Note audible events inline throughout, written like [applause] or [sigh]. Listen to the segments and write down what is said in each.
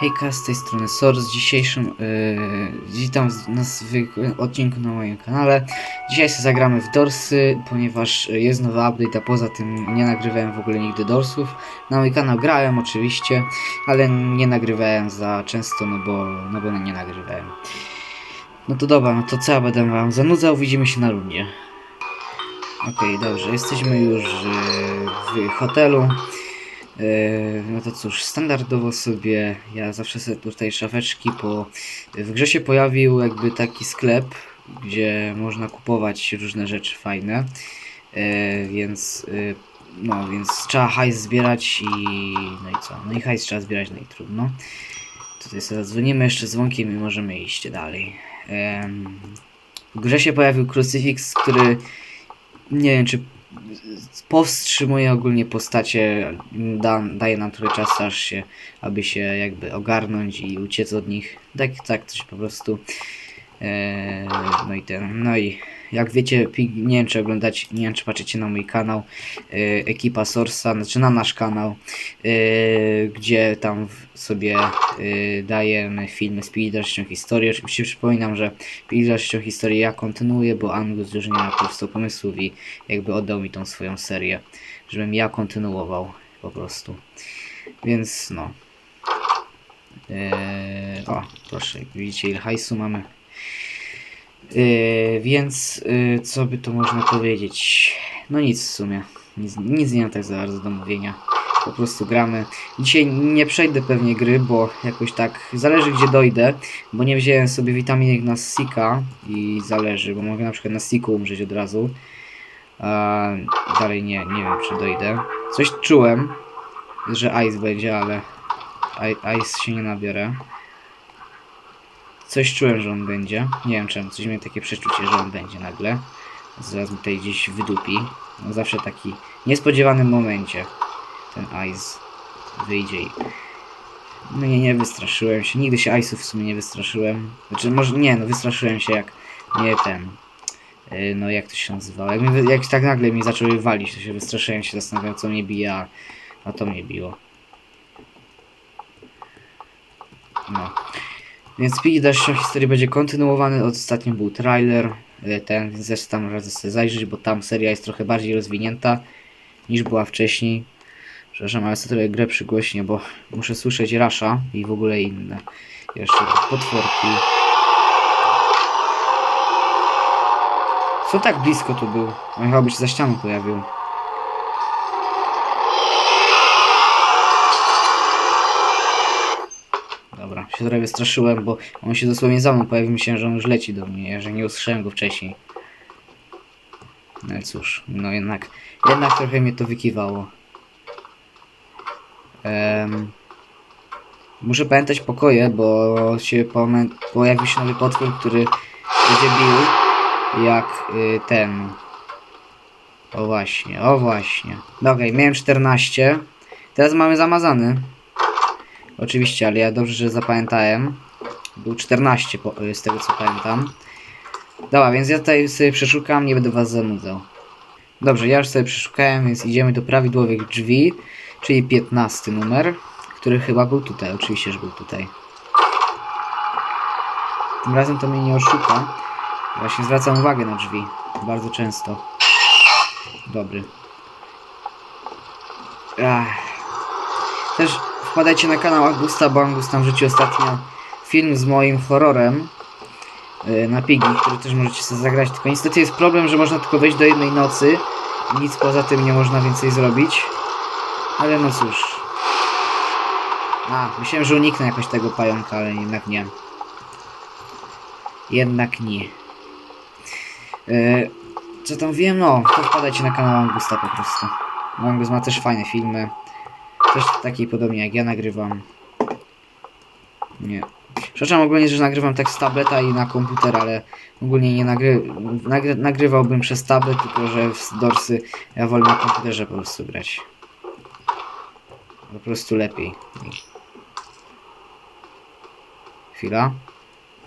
Hejka, z tej strony Sor, z dzisiejszym, yy, witam na odcinku na moim kanale. Dzisiaj sobie zagramy w Dorsy, ponieważ jest nowy update, a poza tym nie nagrywałem w ogóle nigdy Dorsów. Na mój kanał grałem oczywiście, ale nie nagrywałem za często, no bo, no bo nie nagrywałem. No to dobra, no to co ja będę wam zanudzał, widzimy się na rundzie. Okej, dobrze, jesteśmy już yy, w hotelu. Yy, No to cóż, standardowo sobie, ja zawsze sobie tutaj szafeczki, po w grze się pojawił jakby taki sklep, gdzie można kupować różne rzeczy fajne, Yy, więc yy, no, więc trzeba hajs zbierać i no i co, no i hajs trzeba zbierać, no i trudno. Tutaj sobie dzwonimy jeszcze dzwonkiem i możemy iść dalej. W grze się pojawił krucyfiks, który nie wiem czy powstrzymuje ogólnie postacie, da, daje nam trochę czasu, aż się, aby się jakby ogarnąć i uciec od nich. Tak, tak, coś po prostu. Eee, no i ten, no i jak wiecie, nie wiem czy oglądać, nie wiem czy patrzycie na mój kanał, e, ekipa Sorsa, znaczy na nasz kanał, e, gdzie tam sobie e, dajemy filmy z pilnością historii. Oczywiście przypominam, że pilnością historii ja kontynuuję, bo Angus już nie ma po prostu pomysłów i jakby oddał mi tą swoją serię, żebym ja kontynuował po prostu. Więc no. Eee, o, proszę, widzicie ile hajsu mamy. Eee, więc e, co by tu można powiedzieć? No nic w sumie. Nic, nic nie mam tak za bardzo do mówienia. Po prostu gramy. Dzisiaj nie przejdę pewnie gry, bo jakoś tak zależy gdzie dojdę, bo nie wziąłem sobie witaminek na Sika i zależy, bo mogę na przykład na Siku umrzeć od razu. A dalej nie, nie wiem czy dojdę. Coś czułem, że Ice będzie, ale Ice się nie nabiorę. Coś czułem, że on będzie. Nie wiem czemu, coś miałem takie przeczucie, że on będzie nagle. Zaraz mi tutaj gdzieś wydupi. No zawsze taki niespodziewanym momencie ten Ice wyjdzie i... No nie, nie wystraszyłem się. Nigdy się Ice'ów w sumie nie wystraszyłem. Znaczy może nie, no wystraszyłem się jak nie ten. Yy, no jak to się nazywało? Jak, jak tak nagle mi zaczęły walić, to się wystraszyłem się, zastanawiałem co mnie bije, a, a to mnie biło. No. Więc Speedy Dash historii będzie kontynuowany. Ostatnio był trailer. yy, Ten, więc zresztą tam radzę sobie zajrzeć, bo tam seria jest trochę bardziej rozwinięta niż była wcześniej. Przepraszam, ale sobie grę przygłośnie, bo muszę słyszeć Rasha i w ogóle inne. Jeszcze potworki. Co tak blisko tu był? On chyba by się za ścianą pojawił. Dobra, się trochę wystraszyłem, bo on się dosłownie za mną pojawił. Myślałem, że on już leci do mnie, że nie usłyszałem go wcześniej. No cóż, no jednak, jednak trochę mnie to wykiwało. Em, muszę pamiętać pokoje, bo się pojawił się nowy potwór, który będzie bił jak y, ten. O właśnie, o właśnie. Dobra, miałem 14. Teraz mamy zamazany. Oczywiście, ale ja dobrze, że zapamiętałem. Był 14 po, z tego co pamiętam. Dobra, więc ja tutaj sobie przeszukam, nie będę was zanudzał. Dobrze, ja już sobie przeszukałem, więc idziemy do prawidłowych drzwi, czyli 15 numer, który chyba był tutaj, oczywiście, że był tutaj. Tym razem to mnie nie oszuka. Właśnie zwracam uwagę na drzwi, bardzo często. Dobry. Ach. Też wpadajcie na kanał Augusta, bo Angus tam wrzucił ostatnio film z moim horrorem yy, na Pigi, który też możecie sobie zagrać. Tylko niestety jest problem, że można tylko wejść do jednej nocy. i Nic poza tym nie można więcej zrobić. Ale no cóż. A, myślałem, że uniknę jakoś tego pająka, ale jednak nie. Jednak nie. Yy, co tam wiem? No, to wpadajcie na kanał Angusta po prostu. Angus ma też fajne filmy. Też takiej podobnie jak ja nagrywam. Nie. Przepraszam ogólnie, że nagrywam tak z tableta i na komputer, ale ogólnie nie nagry nagry nagrywałbym przez tablet, tylko że w Dorsy ja wolę na komputerze po prostu grać. Po prostu lepiej. Chwila.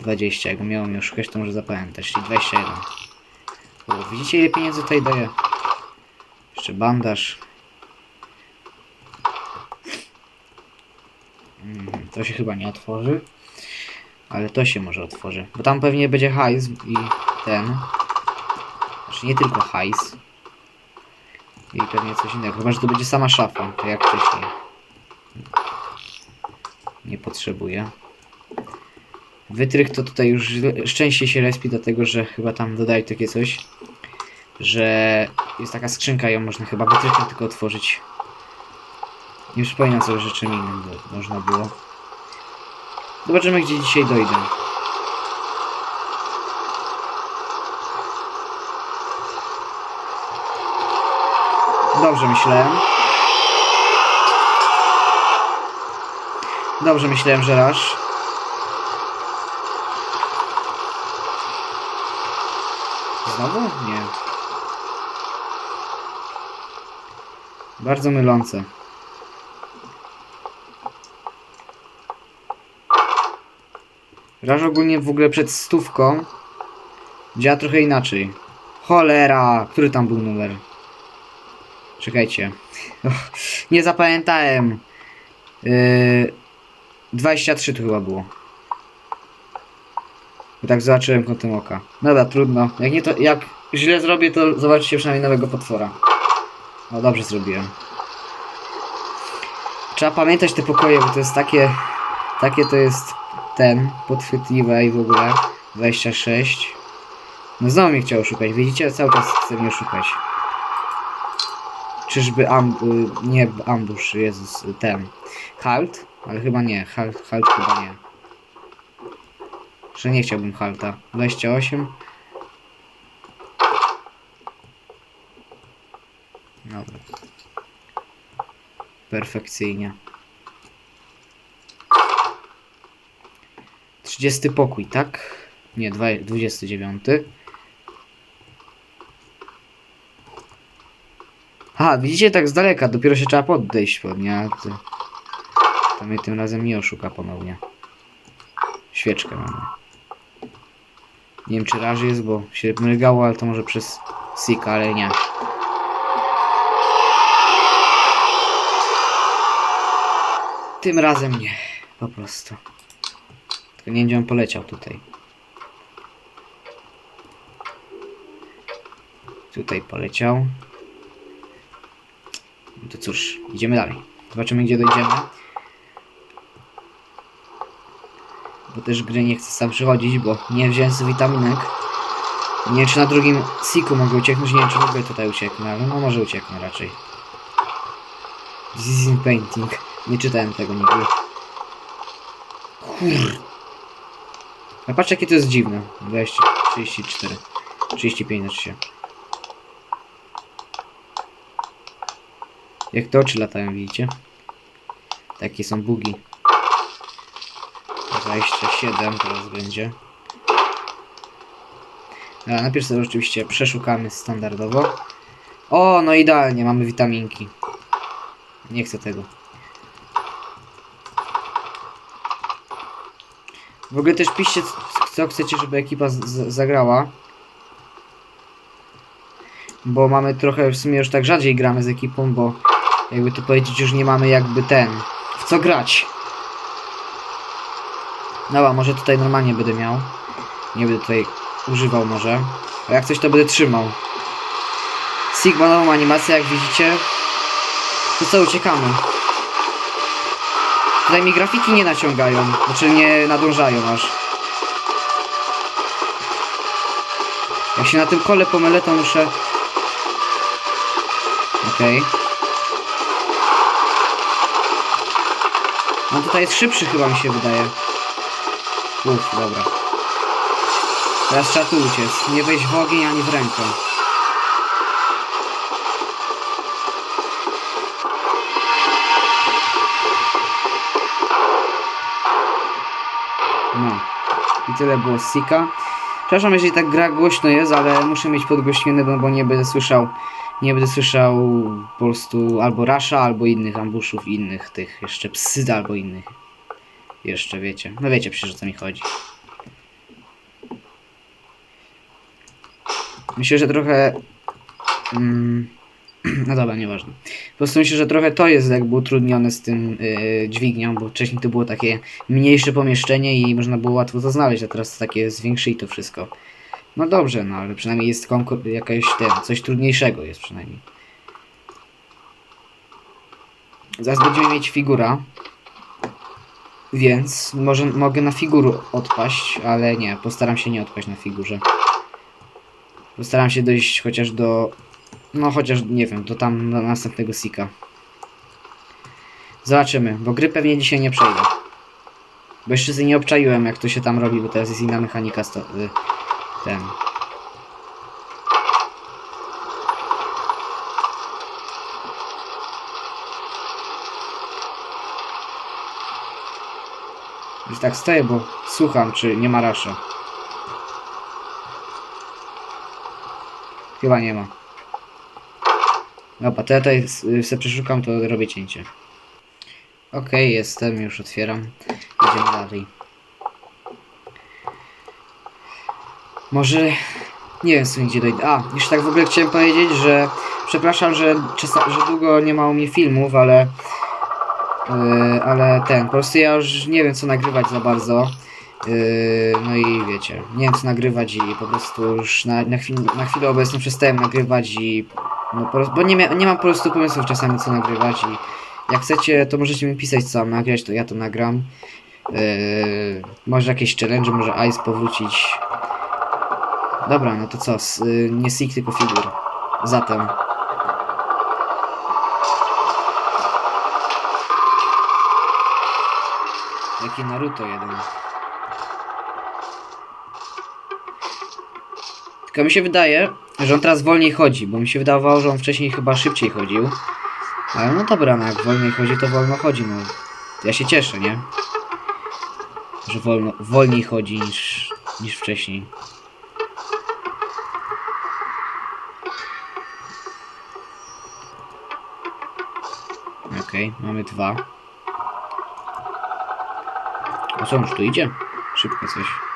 20. Jakby miało mnie oszukać, to może zapamiętać. Czyli 21. O, widzicie ile pieniędzy tutaj daje? Jeszcze bandaż. Mm, To się chyba nie otworzy. Ale to się może otworzy. Bo tam pewnie będzie hajs i ten. Znaczy nie tylko hajs. I pewnie coś innego. Chyba, że to będzie sama szafa, tak jak wcześniej. Nie potrzebuję. Wytrych to tutaj już szczęście się respi, dlatego że chyba tam dodaję takie coś, że jest taka skrzynka, ją można chyba wytrychem tylko otworzyć. Nie przypominam sobie, że czym innym by można było. Zobaczymy, gdzie dzisiaj dojdę. Dobrze myślałem. Dobrze myślałem, że rasz. Znowu? Nie. Bardzo mylące. Raż ogólnie w ogóle przed stówką działa trochę inaczej. Cholera! Który tam był numer? Czekajcie. Och, [laughs] nie zapamiętałem. Yy, 23 to chyba było. Bo tak zobaczyłem kątem oka. Dobra, trudno. Jak nie to, jak źle zrobię, to zobaczycie przynajmniej nowego potwora. No dobrze zrobiłem. Trzeba pamiętać te pokoje, bo to jest takie... Takie to jest ten, podchwytliwe i w ogóle. 26. No znowu mnie chciał szukać. Widzicie? Cały czas chce mnie szukać. Czyżby amb... y, nie ambush, Jezus, ten. Halt? Ale chyba nie. Halt, halt chyba nie. Że nie chciałbym halta. 28. Dobra. Perfekcyjnie. 30 pokój, tak? Nie, dwa- 29. Aha, widzicie tak z daleka, dopiero się trzeba podejść pod nie? To, mnie tym razem nie oszuka ponownie. Świeczkę mamy. Nie wiem czy raż jest, bo się mrygało, ale to może przez Sika, ale nie. Tym razem nie, po prostu. Tylko nie wiem poleciał tutaj. Tutaj poleciał. No to cóż, idziemy dalej. Zobaczymy gdzie dojdziemy. Bo też gry nie chcę sam przychodzić, bo nie wziąłem sobie witaminek. Nie wiem czy na drugim siku mogę ucieknąć, nie wiem czy w ogóle tutaj ucieknę, ale no może ucieknę raczej. This is in painting. Nie czytałem tego nigdy. Kur... A patrz jakie to jest dziwne. 20, 34. 35 znaczy się. Jak te oczy latają, widzicie? Takie są bugi. 27 teraz będzie. Ale najpierw sobie oczywiście przeszukamy standardowo. O, no idealnie, mamy witaminki. Nie chcę tego. W ogóle też piszcie, co chcecie, żeby ekipa zagrała. Bo mamy trochę, w sumie już tak rzadziej gramy z ekipą, bo jakby to powiedzieć, już nie mamy jakby ten, w co grać. Dobra, może tutaj normalnie będę miał. Nie będę tutaj używał może. A jak coś to będę trzymał. Sigma nową animację, jak widzicie. To co, uciekamy. Tutaj mi grafiki nie naciągają, znaczy nie nadążają aż. Jak się na tym kole pomylę, to muszę... Okej. No tutaj jest szybszy chyba mi się wydaje. Uff, dobra. Teraz trzeba tu uciec. Nie wejść w ogień ani w rękę. Tyle było Sika. Przepraszam, jeżeli tak gra głośno jest, ale muszę mieć podgłośniony, bo, bo nie będę słyszał nie będę słyszał po prostu albo Rasha, albo innych ambushów, innych tych jeszcze psy albo innych. Jeszcze wiecie. No wiecie przecież o co mi chodzi. Myślę, że trochę mm, [clears throat] no dobra, nieważne. Po prostu myślę, że trochę to jest jakby utrudnione z tym yy, dźwignią, bo wcześniej to było takie mniejsze pomieszczenie i można było łatwo to znaleźć, a teraz takie jest większe i to wszystko. No dobrze, no ale przynajmniej jest jakaś ten, coś trudniejszego jest przynajmniej. Zaraz będziemy mieć figura. Więc może mogę na figuru odpaść, ale nie, postaram się nie odpaść na figurze. Postaram się dojść chociaż do. No chociaż nie wiem, do tam do następnego sika. Zobaczymy, bo gry pewnie dzisiaj nie przejdę. Bo jeszcze sobie nie obczaiłem jak to się tam robi, bo teraz jest inna mechanika sto- y, ten. Już tak stoję, bo słucham, czy nie ma rasza. Chyba nie ma. Dobra, to ja tutaj y, se przeszukam, to robię cięcie. Okej, jestem, już otwieram. Idziemy dalej. Może... Nie wiem, co gdzie dojdę. A, jeszcze tak w ogóle chciałem powiedzieć, że... Przepraszam, że, że długo nie ma u mnie filmów, ale... Yy, ale ten, po prostu ja już nie wiem co nagrywać za bardzo. Yy, no i wiecie, nie wiem co nagrywać i po prostu już na, na, chwil, na chwilę obecną przestałem nagrywać i no po prostu, bo nie, nie mam po prostu pomysłów czasami co nagrywać i jak chcecie to możecie mi pisać co mam nagrać, to ja to nagram. Yy, może jakieś challenge, może Ice powrócić. Dobra, no to co, s, yy, nie Sik tylko figur. Zatem Jaki Naruto jeden. Tylko mi się wydaje, że on teraz wolniej chodzi, bo mi się wydawało, że on wcześniej chyba szybciej chodził. Ale no dobra, no jak wolniej chodzi, to wolno chodzi, no. Ja się cieszę, nie? Że wolno, wolniej chodzi niż, niż wcześniej. Okej, mamy dwa. A co, już tu idzie? Szybko coś.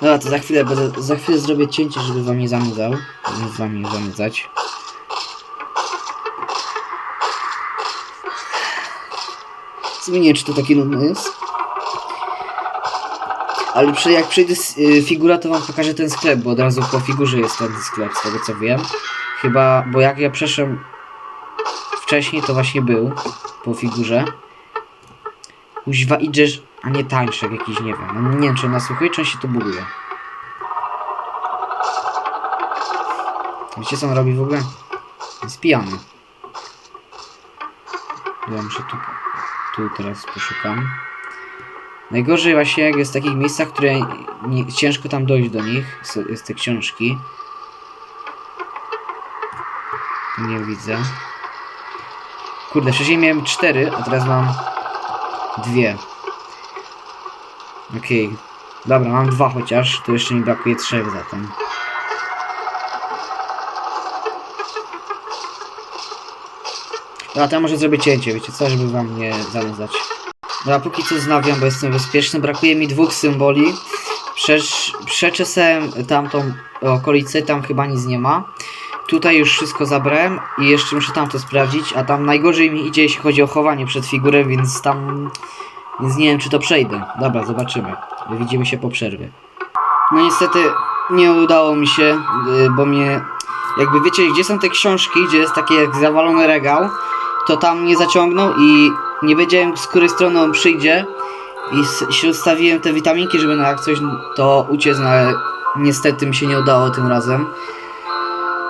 Dobra, to za chwilę za chwilę zrobię cięcie, żeby wam nie zanudzał. Żeby wam nie zanudzać. Zmienię, czy to taki nudny jest. Ale przy, jak przyjdzie y, figura, to wam pokażę ten sklep, bo od razu po figurze jest ten sklep, z tego co wiem. Chyba, bo jak ja przeszłem wcześniej, to właśnie był po figurze. Kuźwa idziesz, a nie tańszek jakiś, nie wiem. No, nie wiem, czy na słuchaj, czy on się tu buduje. Wiecie, co on robi w ogóle? Jest pijany. Ja muszę tu, tu teraz poszukam. Najgorzej właśnie jak jest w takich miejscach, które nie, ciężko tam dojść do nich, z, z te książki. Nie widzę. Kurde, wcześniej miałem cztery, a teraz mam dwie. Okej. Dobra, mam dwa chociaż, to jeszcze mi brakuje trzech zatem. Dobra, to ja może zrobię cięcie, wiecie co, żeby wam nie zanudzać. Dobra, póki co znawiam, bo jestem bezpieczny. Brakuje mi dwóch symboli. Przecz, przeczesałem tamtą okolicę, tam chyba nic nie ma. Tutaj już wszystko zabrałem i jeszcze muszę tamto sprawdzić, a tam najgorzej mi idzie, jeśli chodzi o chowanie przed figurę, więc tam... Więc nie wiem, czy to przejdę. Dobra, zobaczymy. Widzimy się po przerwie. No niestety nie udało mi się, y, bo mnie... Jakby wiecie, gdzie są te książki, gdzie jest taki jak zawalony regał, to tam nie zaciągnął i nie wiedziałem, z której strony on przyjdzie. I się ustawiłem te witaminki, żeby na jak coś to uciec, no ale niestety mi się nie udało tym razem.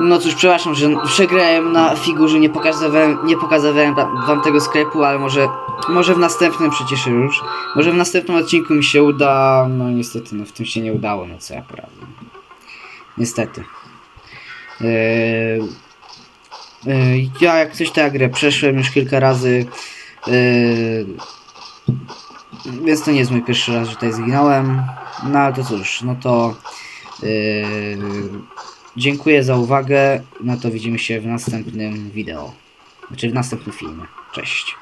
No cóż, przepraszam, że przegrałem na figurze, nie pokazywałem, nie pokazywałem wam- tego sklepu, ale może, może w następnym przecież już, może w następnym odcinku mi się uda, no niestety, no w tym się nie udało, no co ja poradzę. Niestety. Eee, eee, ja jak coś tę grę przeszłem już kilka razy, eee, więc to nie jest mój pierwszy raz, że tutaj zginąłem, no ale to cóż, no to... Eee, Dziękuję za uwagę. No to widzimy się w następnym wideo. Znaczy w następnym filmie. Cześć.